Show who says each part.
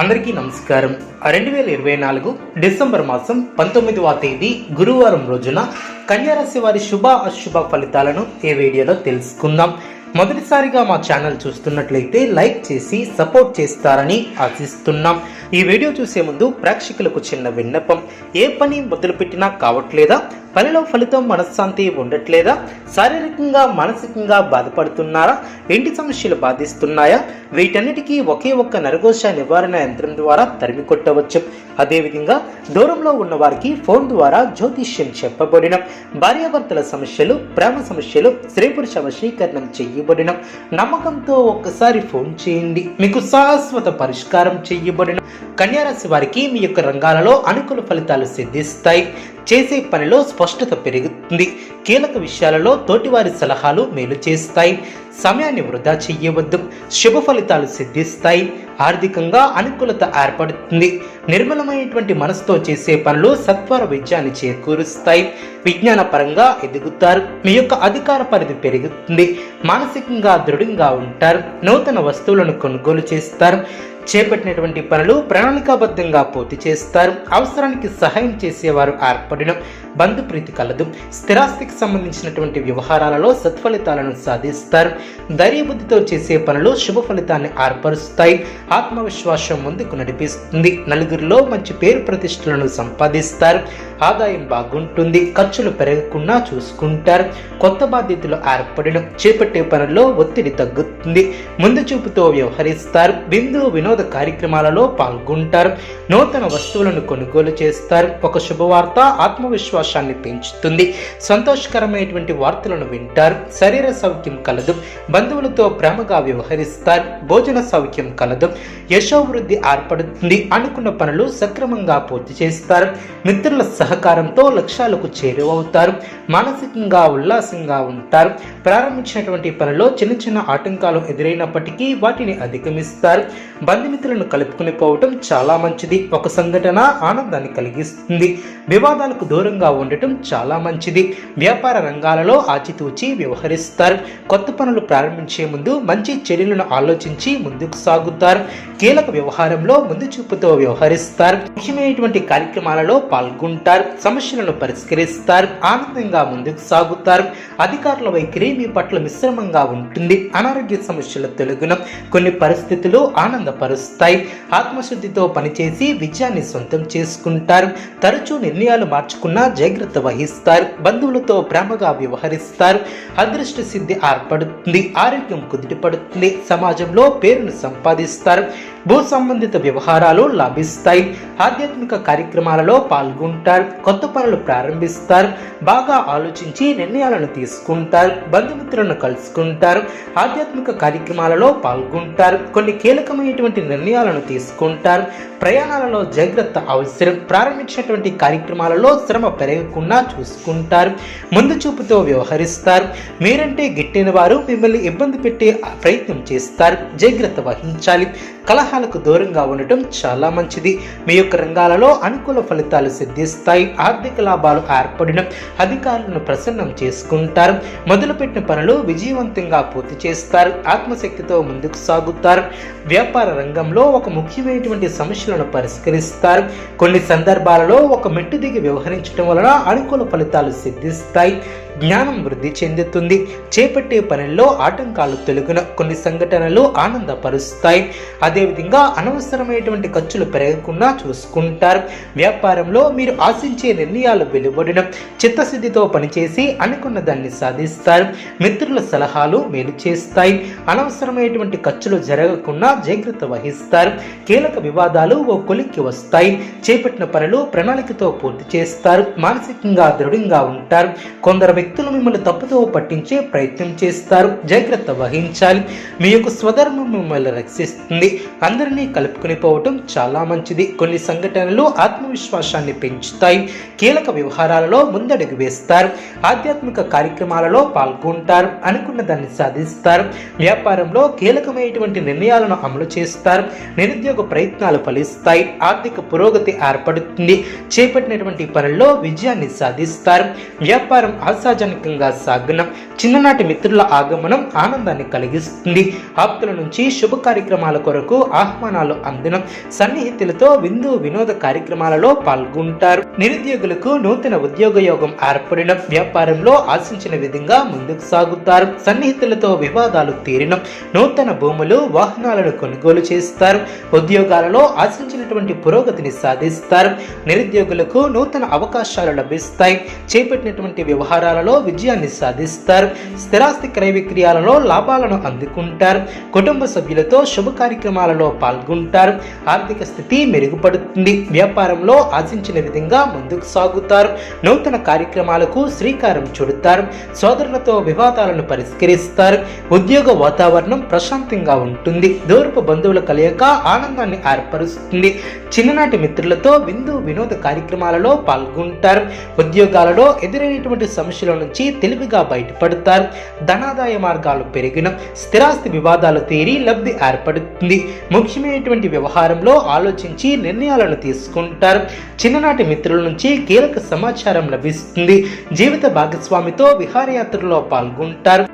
Speaker 1: అందరికీ నమస్కారం. రెండు వేల ఇరవై నాలుగు డిసెంబర్ మాసం పంతొమ్మిదవ తేదీ గురువారం రోజున కన్యారాశి వారి శుభ అశుభ ఫలితాలను ఈ వీడియోలో తెలుసుకుందాం. మొదటిసారిగా మా ఛానల్ చూస్తున్నట్లయితే లైక్ చేసి సపోర్ట్ చేస్తారని ఆశిస్తున్నాం. ఈ వీడియో చూసే ముందు ప్రేక్షకులకు చిన్న విన్నపం. ఏ పని మొదలుపెట్టినా కావట్లేదా? పనిలో ఫలితం మనశ్శాంతి ఉండట్లేదా? శారీరకంగా మానసికంగా బాధపడుతున్నారా? ఇంటి సమస్యలు బాధిస్తున్నాయా? వీటన్నిటికీ ఒకే ఒక్క నరఘోష నివారణ యంత్రం ద్వారా తరిమి కొట్టవచ్చు అదేవిధంగా దూరంలో ఉన్న వారికి ఫోన్ ద్వారా జ్యోతిష్యం చెప్పబడిన. భార్యాభర్తల సమస్యలు ప్రేమ సమస్యలు స్త్రీ పురుష వశీకరణం చేయబడిన. నమ్మకంతో ఒక్కసారి ఫోన్ చేయండి. మీకు శాశ్వత పరిష్కారం చేయబడిన. కన్యారాశి వారికి మీ యొక్క రంగాలలో అనుకూల ఫలితాలు సిద్ధిస్తాయి. చేసే పనిలో స్పష్టత పెరుగుతుంది. కీలక విషయాలలో తోటివారి సలహాలు మేలు చేస్తాయి. సమయాన్ని వృధా చెయ్యవద్దు. శుభ ఫలితాలు సిద్ధిస్తాయి. ఆర్థికంగా అనుకూలత ఏర్పడుతుంది. నిర్మలమైనటువంటి మనసుతో చేసే పనులు సత్వర విజయాన్ని చేకూరుస్తాయి. విజ్ఞాన పరంగా ఎదుగుతారు. మీ యొక్క అధికార పరిధి పెరుగుతుంది. మానసికంగా దృఢంగా ఉంటారు. నూతన వస్తువులను కొనుగోలు చేస్తారు. చేపట్టినటువంటి పనులు ప్రణాళికాబద్ధంగా పూర్తి చేస్తారు. అవసరానికి సహాయం చేసేవారు ఏర్పడిన బంధుప్రీతి కలదు. స్థిరాస్తికి సంబంధించినటువంటి వ్యవహారాలలో సత్ఫలితాలను సాధిస్తారు. ధైర్యబుద్ధితో చేసే పనులు శుభ ఫలితాన్ని ఏర్పరుస్తాయి. ఆత్మవిశ్వాసం ముందుకు నడిపిస్తుంది. నలుగురిలో మంచి పేరు ప్రతిష్టలను సంపాదిస్తారు. ఆదాయం బాగుంటుంది. ఖర్చులు పెరగకుండా చూసుకుంటారు. కొత్త బాధ్యతలు ఏర్పడిన చేపట్టే పనుల్లో ఒత్తిడి తగ్గుతుంది. ముందు చూపుతో వ్యవహరిస్తారు. బిందు వినోద కార్యక్రమాలలో పాల్గొంటారు. నూతన వస్తువులను కొనుగోలు చేస్తారు. ఒక శుభవార్త ఆత్మవిశ్వాసాన్ని పెంచుతుంది. సంతోషకరమైనటువంటి వార్తలను వింటారు. శరీర సౌఖ్యం కలదు. బంధువులతో ప్రేమగా వ్యవహరిస్తారు. భోజన సౌఖ్యం కలదు. యశోవృద్ధి ఏర్పడుతుంది. అనుకున్న పనులు సక్రమంగా పూర్తి చేస్తారు. మిత్రుల సహకారంతో లక్ష్యాలకు చేరువవుతారు మానసికంగా ఉల్లాసంగా ఉంటారు. ప్రారంభించినటువంటి పనిలో చిన్న చిన్న ఆటంకాలు ఎదురైనప్పటికీ వాటిని అధిగమిస్తారు. బంధుమిత్రులను కలుపుకుని పోవటం చాలా మంచిది. ఒక సంఘటన ఆనందాన్ని కలిగిస్తుంది. వివాదాలకు దూరంగా ఉండటం చాలా మంచిది. వ్యాపార రంగాలలో ఆచితూచి వ్యవహరిస్తారు. కొత్త పనులు ప్రారంభించే ముందు మంచి చర్యలను ఆలోచించి ముందుకు సాగుతారు. కీలక వ్యవహారంలో ముందు చూపుతో వ్యవహరిస్తారు. ముఖ్యమైనటువంటి కార్యక్రమాలలో పాల్గొంటారు. సమస్యలను పరిష్కరిస్తారు. ఆనందంగా ముందుకు సాగుతారు. అధికారుల వైఖరి మీ పట్ల మిశ్రమంగా ఉంటుంది. అనారోగ్య సమస్యల తొలగున. కొన్ని పరిస్థితులు ఆనందపరుస్తాయి ఆత్మశుద్ధితో పనిచేసి విజయాన్ని సొంతం చేసుకుంటారు. తరచూ నిర్ణయాలు మార్చుకున్నా జాగ్రత్త వహిస్తారు. బంధువులతో ప్రేమగా వ్యవహరిస్తారు. అదృష్ట సిద్ధి ఏర్పడుతుంది. ఆరోగ్యం కుదిటిపడుతుంది. సమాజంలో పేరును సంపాదిస్తారు. భూ సంబంధిత వ్యవహారాలు లాభిస్తాయి. ఆధ్యాత్మిక కార్యక్రమాలలో పాల్గొంటారు. కొత్త పనులు ప్రారంభిస్తారు. బాగా ఆలోచించి నిర్ణయాలను తీసుకుంటారు. బంధుమిత్రులను కలుసుకుంటారు. ఆధ్యాత్మిక కార్యక్రమాలలో పాల్గొంటారు. కొన్ని కీలకమైన కీలకమైనటువంటి నిర్ణయాలను తీసుకుంటారు. ప్రయాణాలలో జాగ్రత్త అవసరం. ప్రారంభించినటువంటి కార్యక్రమాలలో శ్రమ పెరగకుండా చూసుకుంటారు. ముందు చూపుతో వ్యవహరిస్తారు. మీరంటే గిట్టిన వారు మిమ్మల్ని ఇబ్బంది పెట్టే ప్రయత్నం చేస్తారు. జాగ్రత్త వహించాలి. కలహాలకు దూరంగా ఉండటం చాలా మంచిది. మీ యొక్క రంగాలలో అనుకూల ఫలితాలు సిద్ధిస్తాయి. ఆర్థిక లాభాలు ఏర్పడిన అధికారులను ప్రసన్నం చేసుకుంటారు. మొదలుపెట్టిన పనులు విజయవంతంగా పూర్తి చేస్తారు. ఆత్మశక్తితో ముందుకు సాగుతారు. వ్యాపార రంగంలో ఒక ముఖ్యమైనటువంటి సమస్యలను పరిష్కరిస్తారు. కొన్ని సందర్భాలలో ఒక మెట్టు దిగి వ్యవహరించడం వలన అనుకూల ఫలితాలు సిద్ధిస్తాయి. జ్ఞానం వృద్ధి చెందుతుంది. చేపట్టే పనుల్లో ఆటంకాలు తొలగిన కొన్ని సంఘటనలు ఆనందపరుస్తాయి. అదేవిధంగా అనవసరమైనటువంటి ఖర్చులు పెరగకుండా చూసుకుంటారు. వ్యాపారంలో మీరు ఆశించే నిర్ణయాలు వెలువడిన చిత్తశుద్ధితో పనిచేసి అనుకున్న దాన్ని సాధిస్తారు. మిత్రుల సలహాలు మేలు చేస్తాయి. అనవసరమైనటువంటి ఖర్చులు జరగకుండా జాగ్రత్త వహిస్తారు. కీలక వివాదాలు ఓ కొలిక్కి వస్తాయి. చేపట్టిన పనులు ప్రణాళికతో పూర్తి చేస్తారు. మానసికంగా దృఢంగా ఉంటారు. కొందరు వ్యక్తులు మిమ్మల్ని తప్పుతో పట్టించే ప్రయత్నం చేస్తారు. జాగ్రత్త వహించాలి. మీ యొక్క స్వధర్మం మిమ్మల్ని రక్షిస్తుంది. అందరినీ కలుపుకుని పోవటం చాలా మంచిది. కొన్ని సంఘటనలు ఆత్మవిశ్వాసాన్ని పెంచుతాయి. కీలక వ్యవహారాలలో ముందడుగు వేస్తారు. ఆధ్యాత్మిక కార్యక్రమాలలో పాల్గొంటారు. అనుకున్న దాన్ని సాధిస్తారు. వ్యాపారంలో కీలకమైనటువంటి నిర్ణయాలను అమలు చేస్తారు. నిరుద్యోగ ప్రయత్నాలు ఫలిస్తాయి. ఆర్థిక పురోగతి ఏర్పడుతుంది. చేపట్టినటువంటి పనుల్లో విజయాన్ని సాధిస్తారు. వ్యాపారం ఆశా ఆశాజనకంగా సాగిన చిన్ననాటి మిత్రుల ఆగమనం ఆనందాన్ని కలిగిస్తుంది. ఆప్తుల నుంచి శుభ కార్యక్రమాల కొరకు ఆహ్వానాలు అందిన సన్నిహితులతో విందు వినోద కార్యక్రమాలలో పాల్గొంటారు. నిరుద్యోగులకు నూతన ఉద్యోగ యోగం ఏర్పడిన వ్యాపారంలో ఆశించిన విధంగా ముందుకు సాగుతారు. సన్నిహితులతో వివాదాలు తీరిన నూతన భూములు వాహనాలను కొనుగోలు చేస్తారు. ఉద్యోగాలలో ఆశించినటువంటి పురోగతిని సాధిస్తారు. నిరుద్యోగులకు నూతన అవకాశాలు లభిస్తాయి. చేపట్టినటువంటి వ్యవహారాలలో విజయాన్ని సాధిస్తారు. స్థిరాస్తి క్రయ విక్రయాలలో లాభాలను అందుకుంటారు. కుటుంబ సభ్యులతో శుభ కార్యక్రమాలలో పాల్గొంటారు. ఆర్థిక స్థితి మెరుగుపడుతుంది. వ్యాపారంలో ఆశించిన విధంగా ముందుకు సాగుతారు. నూతన కార్యక్రమాలకు శ్రీకారం చుడతారు. సోదరులతో వివాదాలను పరిష్కరిస్తారు. ఉద్యోగ వాతావరణం ప్రశాంతంగా ఉంటుంది. దూరపు బంధువుల కలయిక ఆనందాన్ని ఏర్పరుస్తుంది. చిన్ననాటి మిత్రులతో విందు వినోద కార్యక్రమాలలో పాల్గొంటారు. ఉద్యోగాలలో ఎదురైనటువంటి సమస్యల నుంచి తెలివిగా బయటపడతారు. ధనాదాయ మార్గాలు పెరిగిన స్థిరాస్తి వివాదాలు తీరి లబ్ధి ఏర్పడుతుంది. ముఖ్యమైనటువంటి వ్యవహారంలో ఆలోచించి నిర్ణయాలను తీసుకుంటారు. చిన్ననాటి మిత్రుల నుంచి కీలక సమాచారం లభిస్తుంది. జీవిత భాగస్వామితో విహారయాత్రలో పాల్గొంటారు.